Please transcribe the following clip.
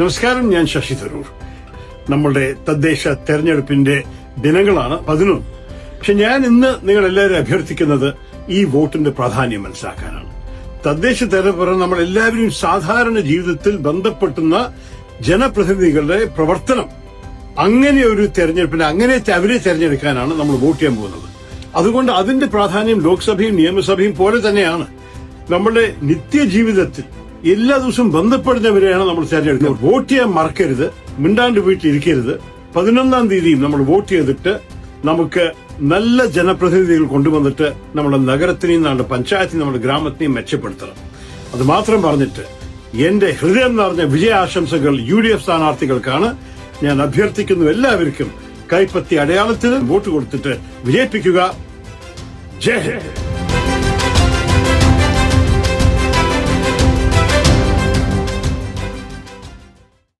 നമസ്കാരം ഞാൻ ശശി തരൂർ. നമ്മളുടെ തദ്ദേശ തെരഞ്ഞെടുപ്പിന്റെ ദിനങ്ങളാണ് പതിനൊന്ന്. പക്ഷെ ഞാൻ ഇന്ന് നിങ്ങൾ എല്ലാവരും അഭ്യർത്ഥിക്കുന്നത് ഈ വോട്ടിന്റെ പ്രാധാന്യം മനസ്സിലാക്കാനാണ്. തദ്ദേശ തെരഞ്ഞെടുപ്പ് നമ്മൾ എല്ലാവരും സാധാരണ ജീവിതത്തിൽ ബന്ധപ്പെട്ടുന്ന ജനപ്രതിനിധികളുടെ പ്രവർത്തനം. അങ്ങനെ ഒരു തെരഞ്ഞെടുപ്പിന് അങ്ങനെ അവരെ തെരഞ്ഞെടുക്കാനാണ് നമ്മൾ വോട്ട് ചെയ്യാൻ പോകുന്നത്. അതുകൊണ്ട് അതിന്റെ പ്രാധാന്യം ലോക്സഭയും നിയമസഭയും പോലെ തന്നെയാണ്. നമ്മുടെ നിത്യജീവിതത്തിൽ എല്ലാ ദിവസവും ബന്ധപ്പെടുന്നവരെയാണ് നമ്മൾ തെരഞ്ഞെടുക്കുന്നത് വോട്ട് ചെയ്യാൻ മറക്കരുത്. മിണ്ടാണ്ട് വീട്ടിലിരിക്കരുത് പതിനൊന്നാം തീയതിയും നമ്മൾ വോട്ട് ചെയ്തിട്ട് നമുക്ക് നല്ല ജനപ്രതിനിധികൾ കൊണ്ടുവന്നിട്ട് നമ്മുടെ നഗരത്തിനെയും നമ്മുടെ പഞ്ചായത്തിനെയും നമ്മുടെ ഗ്രാമത്തിനെയും മെച്ചപ്പെടുത്തണം. അത് മാത്രം പറഞ്ഞിട്ട് എന്റെ ഹൃദയം നിറഞ്ഞ വിജയാശംസകൾ യു ഡി എഫ് സ്ഥാനാർത്ഥികൾക്കാണ്. ഞാൻ അഭ്യർത്ഥിക്കുന്നു എല്ലാവർക്കും കൈപ്പത്തി അടയാളത്തിന് വോട്ട് കൊടുത്തിട്ട് വിജയിപ്പിക്കുക. ജയ്